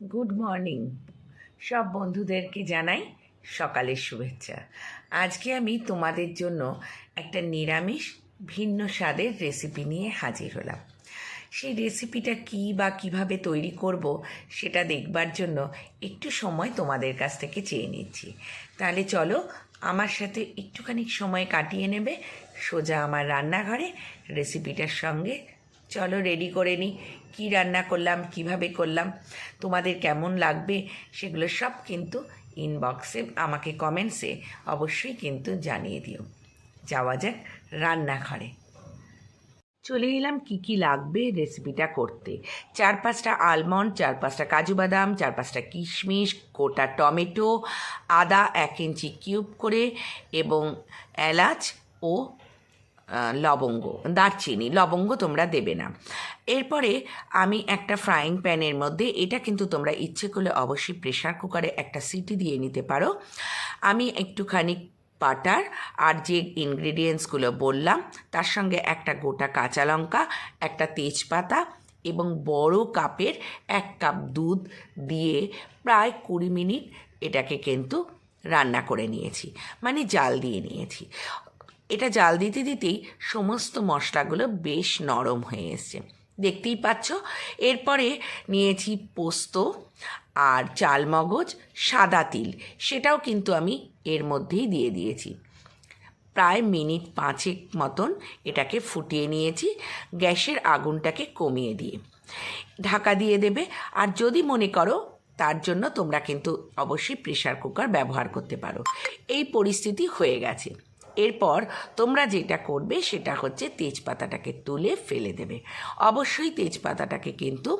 Good morning সব বন্ধুদেরকে জানাই সকালের শুভেচ্ছা। আজকে আমি তোমাদের জন্য একটা নিরামিষ ভিন্ন স্বাদের রেসিপি নিয়ে হাজির হলাম। সেই রেসিপিটা কী বা কীভাবে তৈরি করব সেটা দেখবার জন্য একটু সময় তোমাদের কাছ থেকে চেয়ে নিচ্ছি। তাহলে চলো আমার সাথে একটুখানি সময় কাটিয়ে নেবে, সোজা আমার রান্নাঘরে রেসিপিটার সঙ্গে চলো রেডি করে নিই কী রান্না করলাম, কীভাবে করলাম, তোমাদের কেমন লাগবে সেগুলো সব কিন্তু ইনবক্সে আমাকে কমেন্টসে অবশ্যই কিন্তু জানিয়ে দিও। যাওয়া যাক রান্নাঘরে। চলে এলাম কি কি লাগবে রেসিপিটা করতে। চার পাঁচটা আলমন্ড চার পাঁচটা কাজু বাদাম, চার পাঁচটা কিশমিশ, গোটা টমেটো, আদা এক ইঞ্চি কিউব করে এবং এলাচ ও লবঙ্গ, দারচিনি, লবঙ্গ তোমরা দেবে না। এরপরে আমি একটা ফ্রাইং প্যানের মধ্যে, এটা কিন্তু তোমরা ইচ্ছে করলে অবশ্যই প্রেশার কুকারে একটা সিটি দিয়ে নিতে পারো। আমি একটুখানি বাটার আর যে ইনগ্রিডিয়েন্টসগুলো বললাম, তার সঙ্গে একটা গোটা কাঁচা লঙ্কা, একটা তেজপাতা এবং বড় কাপের এক কাপ দুধ দিয়ে প্রায় কুড়ি মিনিট এটাকে কিন্তু রান্না করে নিয়েছি মানে জাল দিয়ে নিয়েছি। এটা জাল দিতে দিতেই সমস্ত মশলাগুলো বেশ নরম হয়ে এসছে। দেখতেই পাচ্ছ? এরপরে নিয়েছি পোস্ত আর চালমগজ সাদা তিল। সেটাও কিন্তু আমি এর মধ্যেই দিয়ে দিয়েছি। প্রায় মিনিট পাঁচেক মতন এটাকে ফুটিয়ে নিয়েছি গ্যাসের আগুনটাকে কমিয়ে দিয়ে। ঢাকা দিয়ে দেবে। আর যদি মনে করো, তার জন্য তোমরা কিন্তু অবশ্যই প্রেশার কুকার ব্যবহার করতে পারো। এই পরিস্থিতি হয়ে গেছে। এরপর তোমরা যেটা করবে সেটা হচ্ছে তেজপাতাটাকে তুলে ফেলে দেবে। অবশ্যই তেজপাতাটাকে কিন্তু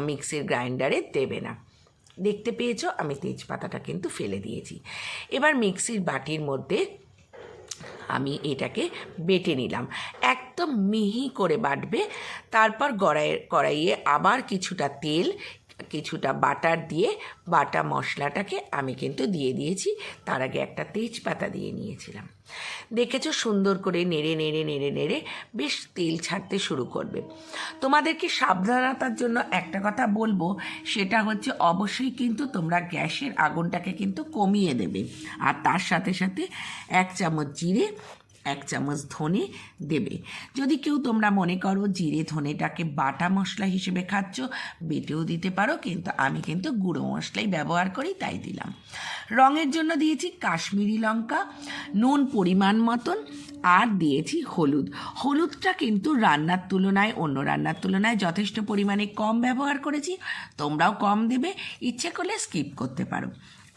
মিক্সির গ্রাইন্ডারে দেবে না। দেখতে পেয়েছ, আমি তেজপাতাটা কিন্তু ফেলে দিয়েছি। এবার মিক্সির বাটির মধ্যে আমি এটাকে বেটে নিলাম। একদম মিহি করে বাটবে। তারপর গড়াইয়ের কড়াইয়ে আবার কিছুটা তেল কিছুটা বাটার দিয়ে বাটা মশলাটাকে আমি কিন্তু দিয়ে দিয়েছি। তার আগে একটা তেজপাতা দিয়ে নিয়েছিলাম। দেখেছ সুন্দর করে নেড়ে নেড়ে নেড়ে নেড়ে বেশ তেল ছাড়তে শুরু করবে। তোমাদেরকে সাবধানতার জন্য একটা কথা বলব, সেটা হচ্ছে অবশ্যই কিন্তু তোমরা গ্যাসের আগুনটাকে কিন্তু কমিয়ে দেবে। আর তার সাথে সাথে এক চামচ জিরে এক চামচ ধনে দেবে। যদি কেউ তোমরা মনে করো জিরে ধনেটাকে বাটা মশলা হিসেবে খাচ্ছ, বেটেও দিতে পারো, কিন্তু আমি কিন্তু গুঁড়ো মশলাই ব্যবহার করি তাই দিলাম। রঙের জন্য দিয়েছি কাশ্মীরি লঙ্কা, নুন পরিমাণ মতন, আর দিয়েছি হলুদ। হলুদটা কিন্তু রান্নার তুলনায়, অন্য রান্নার তুলনায় যথেষ্ট পরিমাণে কম ব্যবহার করেছি। তোমরাও কম দেবে, ইচ্ছে করলে স্কিপ করতে পারো।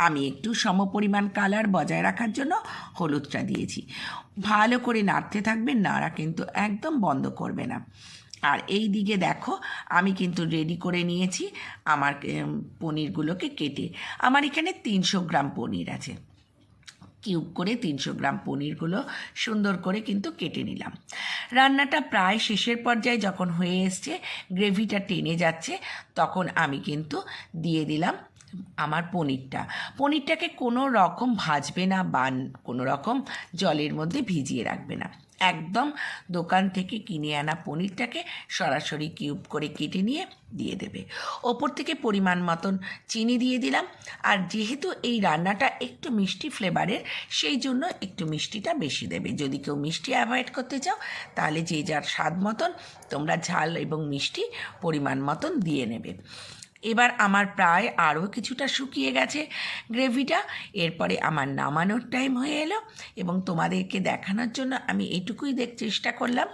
আমি একটু সমপরিমাণ কালার বজায় রাখার জন্য হলুদটা দিয়েছি। ভালো করে নাড়তে থাকবে নাড়া কিন্তু একদম বন্ধ করবে না। আর এই দিকে দেখো, আমি কিন্তু রেডি করে নিয়েছি আমার পনিরগুলোকে কেটে। আমার এখানে তিনশো গ্রাম পনির আছে। কিউব করে তিনশো গ্রাম পনিরগুলো সুন্দর করে কিন্তু কেটে নিলাম। রান্নাটা প্রায় শেষের পর্যায়ে যখন হয়ে এসছে, গ্রেভিটা টেনে যাচ্ছে, তখন আমি কিন্তু দিয়ে দিলাম আমার পনিরটা। পনিরটাকে কোনো রকম ভাজবে না বা কোনো রকম জলের মধ্যে ভিজিয়ে রাখবে না। একদম দোকান থেকে কিনে আনা পনিরটাকে সরাসরি কিউব করে কেটে নিয়ে দিয়ে দেবে। ওপর থেকে পরিমাণ মতন চিনি দিয়ে দিলাম। আর যেহেতু এই রান্নাটা একটু মিষ্টি ফ্লেভারের, সেই জন্য একটু মিষ্টিটা বেশি দেবে। যদি কেউ মিষ্টি অ্যাভয়েড করতে চাও, তাহলে যে যার স্বাদ মতন তোমরা ঝাল এবং মিষ্টি পরিমাণ মতন দিয়ে নেবে। এবার আমার প্রায় আরও কিছুটা শুকিয়ে গেছে গ্রেভিটা। এরপরে আমার নামানোর টাইম হয়ে এলো এবং তোমাদেরকে দেখানোর জন্য আমি এটুকুই দেখ, চেষ্টা করলাম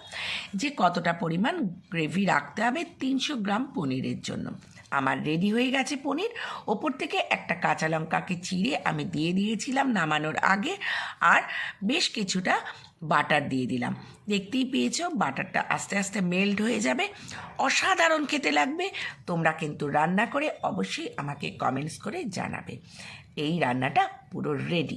যে কতটা পরিমাণ গ্রেভি রাখতে হবে তিনশো গ্রাম পনিরের জন্য। আমার রেডি হয়ে গেছে পনির। ওপর থেকে একটা কাঁচা লঙ্কাকে চিড়ে আমি দিয়ে দিয়েছিলাম নামানোর আগে। আর বেশ কিছুটা বাটার দিয়ে দিলাম। দেখতেই পেয়েছ, বাটারটা আস্তে আস্তে মেল্ট হয়ে যাবে। অসাধারণ খেতে লাগবে। তোমরা কিন্তু রান্না করে অবশ্যই আমাকে কমেন্টস করে জানাবে। এই রান্নাটা পুরো রেডি